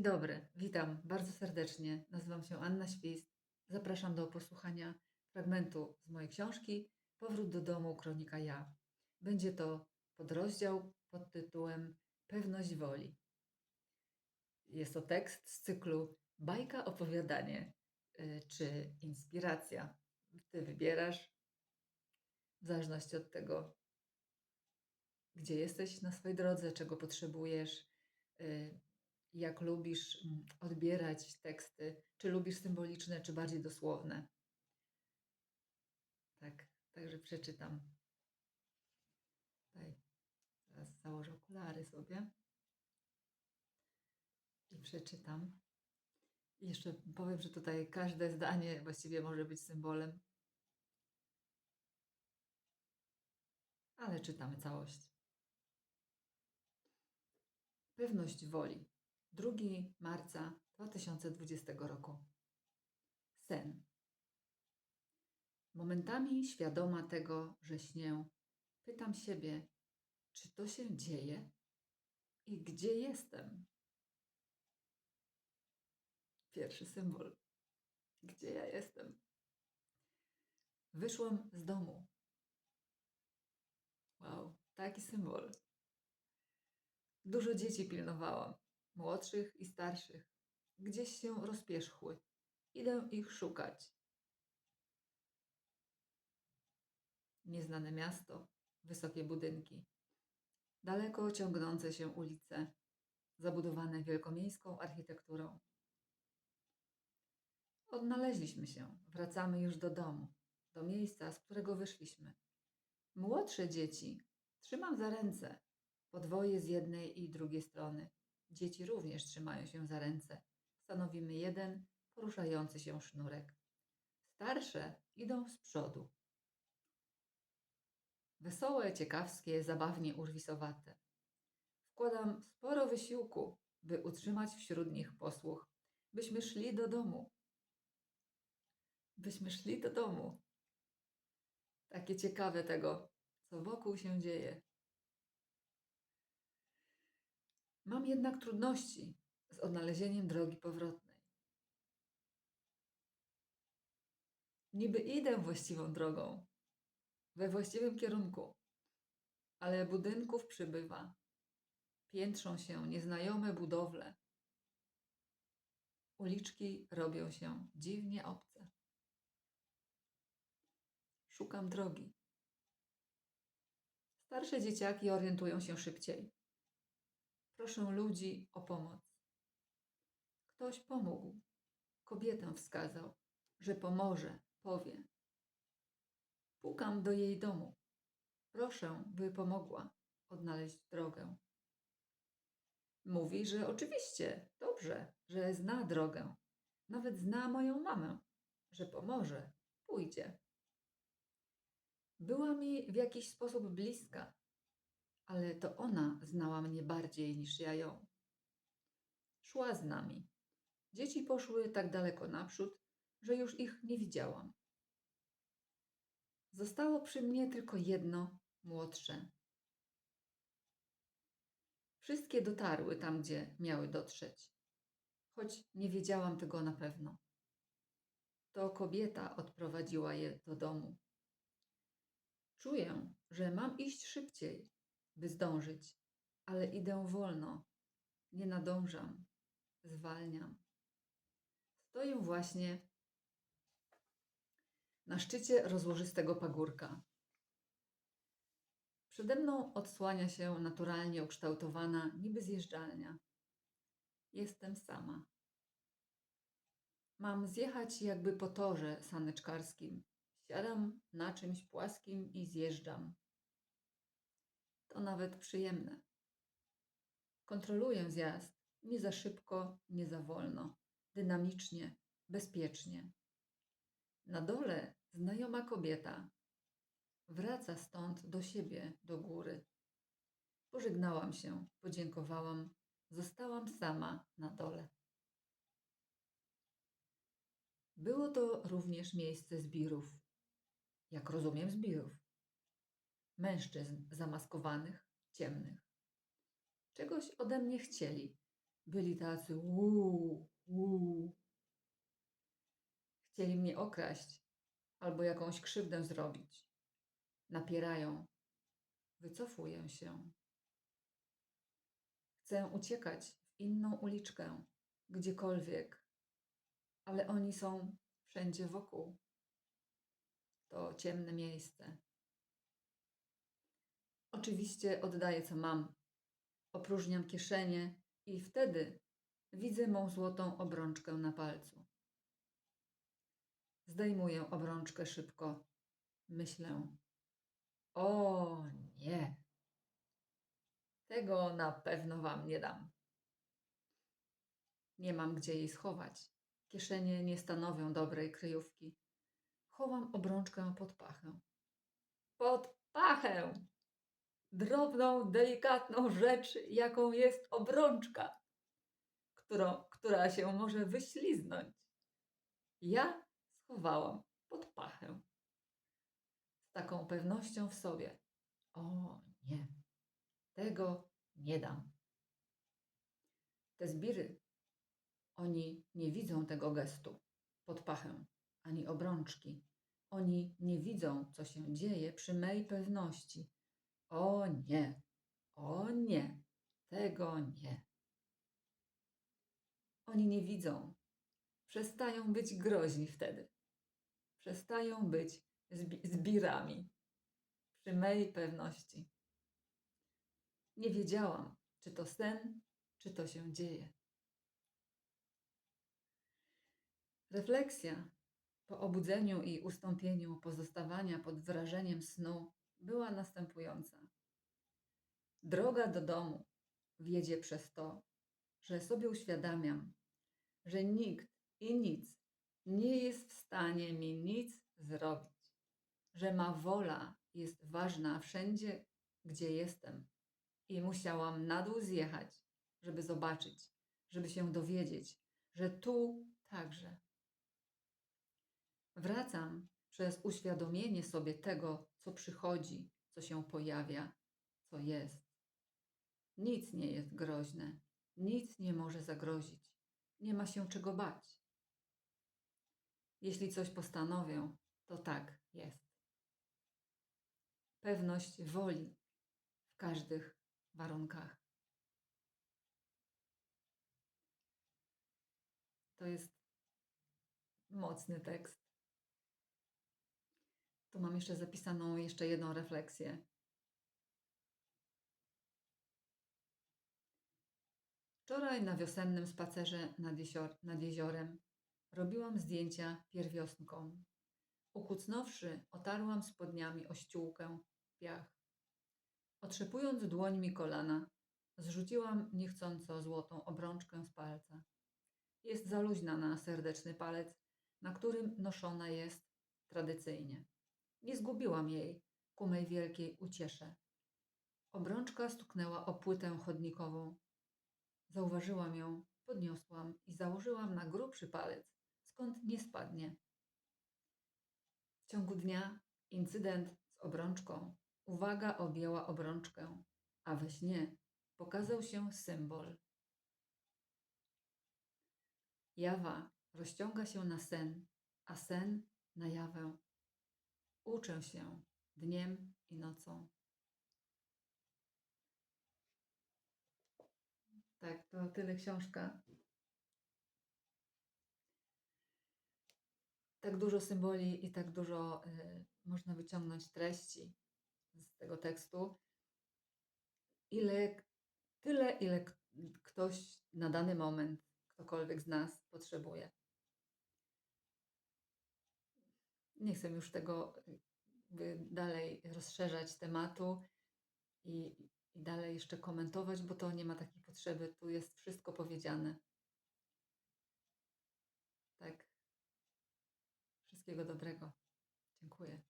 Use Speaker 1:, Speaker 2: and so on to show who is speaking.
Speaker 1: Dzień dobry, witam bardzo serdecznie. Nazywam się Anna Świst. Zapraszam do posłuchania fragmentu z mojej książki Powrót do domu Kronika Ja. Będzie to podrozdział pod tytułem Pewność woli. Jest to tekst z cyklu Bajka, opowiadanie y, czy inspiracja. Ty wybierasz w zależności od tego, gdzie jesteś na swojej drodze, czego potrzebujesz, y, jak lubisz mm, odbierać teksty, czy lubisz symboliczne, czy bardziej dosłowne. Tak, także przeczytam. Tutaj teraz założę okulary sobie i przeczytam. Jeszcze powiem, że tutaj każde zdanie właściwie może być symbolem. Ale czytamy całość. Pewność woli. 2 marca 2020 roku. Sen. Momentami świadoma tego, że śnię, pytam siebie, czy to się dzieje i gdzie jestem? Pierwszy symbol. Gdzie ja jestem? Wyszłam z domu. Wow, taki symbol. Dużo dzieci pilnowałam, młodszych i starszych. Gdzieś się rozpierzchły. Idę ich szukać. Nieznane miasto, wysokie budynki, daleko ciągnące się ulice, zabudowane wielkomiejską architekturą. Odnaleźliśmy się, wracamy już do domu, do miejsca, z którego wyszliśmy. Młodsze dzieci trzymam za ręce, podwoje z jednej i drugiej strony. Dzieci również trzymają się za ręce. Stanowimy jeden poruszający się sznurek. Starsze idą z przodu. Wesołe, ciekawskie, zabawnie urwisowate. Wkładam sporo wysiłku, by utrzymać wśród nich posłuch, byśmy szli do domu. Byśmy szli do domu. Takie ciekawe tego, co wokół się dzieje. Mam jednak trudności z odnalezieniem drogi powrotnej. Niby idę właściwą drogą, we właściwym kierunku, ale budynków przybywa. Piętrzą się nieznajome budowle. Uliczki robią się dziwnie obce. Szukam drogi. Starsze dzieciaki orientują się szybciej. Proszę ludzi o pomoc. Ktoś pomógł. Kobietę wskazał, że pomoże, powie. Pukam do jej domu. Proszę, by pomogła odnaleźć drogę. Mówi, że oczywiście, dobrze, że zna drogę. Nawet zna moją mamę, że pomoże, pójdzie. Była mi w jakiś sposób bliska, ale to ona znała mnie bardziej niż ja ją. Szła z nami. Dzieci poszły tak daleko naprzód, że już ich nie widziałam. Zostało przy mnie tylko jedno, młodsze. Wszystkie dotarły tam, gdzie miały dotrzeć, choć nie wiedziałam tego na pewno. To kobieta odprowadziła je do domu. Czuję, że mam iść szybciej, by zdążyć, ale idę wolno, nie nadążam, zwalniam. Stoję właśnie na szczycie rozłożystego pagórka. Przede mną odsłania się naturalnie ukształtowana, niby zjeżdżalnia. Jestem sama. Mam zjechać jakby po torze saneczkarskim. Siadam na czymś płaskim i zjeżdżam. To nawet przyjemne. Kontroluję zjazd nie za szybko, nie za wolno, dynamicznie, bezpiecznie. Na dole znajoma kobieta. Wraca stąd do siebie, do góry. Pożegnałam się, podziękowałam, zostałam sama na dole. Było to również miejsce zbirów. Jak rozumiem, zbirów. Mężczyzn zamaskowanych, ciemnych. Czegoś ode mnie chcieli, byli tacy uuu, uuu. Chcieli mnie okraść albo jakąś krzywdę zrobić. Napierają. Wycofuję się. Chcę uciekać w inną uliczkę, gdziekolwiek, ale oni są wszędzie wokół. To ciemne miejsce. Oczywiście oddaję co mam. Opróżniam kieszenie i wtedy widzę mą złotą obrączkę na palcu. Zdejmuję obrączkę szybko. Myślę: O nie, tego na pewno wam nie dam. Nie mam gdzie jej schować. Kieszenie nie stanowią dobrej kryjówki. Chowam obrączkę pod pachę. Pod pachę! Drobną, delikatną rzecz, jaką jest obrączka, którą, która się może wyśliznąć. Ja schowałam pod pachę. Z taką pewnością w sobie. O nie, tego nie dam. Te zbiry, oni nie widzą tego gestu pod pachę, ani obrączki. Oni nie widzą, co się dzieje przy mej pewności. O nie, o nie, tego nie. Oni nie widzą. Przestają być groźni wtedy. Przestają być zbi- zbirami przy mej pewności. Nie wiedziałam, czy to sen, czy to się dzieje. Refleksja po obudzeniu i ustąpieniu pozostawania pod wrażeniem snu była następująca. Droga do domu wiedzie przez to, że sobie uświadamiam, że nikt i nic nie jest w stanie mi nic zrobić, że ma wola jest ważna wszędzie, gdzie jestem i musiałam na dół zjechać, żeby zobaczyć, żeby się dowiedzieć, że tu także. Wracam przez uświadomienie sobie tego, co przychodzi, co się pojawia, co jest. Nic nie jest groźne, nic nie może zagrozić, nie ma się czego bać. Jeśli coś postanowię, to tak jest. Pewność woli w każdych warunkach. To jest mocny tekst. Tu mam jeszcze zapisaną jeszcze jedną refleksję. Wczoraj na wiosennym spacerze nad, jezior, nad jeziorem robiłam zdjęcia pierwiosnkom. Ukucnąwszy, otarłam spodniami o ściółkę piach. Otrzepując dłońmi kolana, zrzuciłam niechcąco złotą obrączkę z palca. Jest za luźna na serdeczny palec, na którym noszona jest tradycyjnie. Nie zgubiłam jej ku mej wielkiej uciesze. Obrączka stuknęła o płytę chodnikową. Zauważyłam ją, podniosłam i założyłam na grubszy palec, skąd nie spadnie. W ciągu dnia incydent z obrączką, uwaga objęła obrączkę, a we śnie pokazał się symbol. Jawa rozciąga się na sen, a sen na jawę. Uczę się dniem i nocą. Tak, to tyle książka. Tak dużo symboli i tak dużo y, można wyciągnąć treści z tego tekstu. Ile, tyle, ile ktoś na dany moment, ktokolwiek z nas potrzebuje. Nie chcę już tego jakby dalej rozszerzać tematu i, i dalej jeszcze komentować, bo to nie ma takiej potrzeby. Tu jest wszystko powiedziane. Tak. Wszystkiego dobrego. Dziękuję.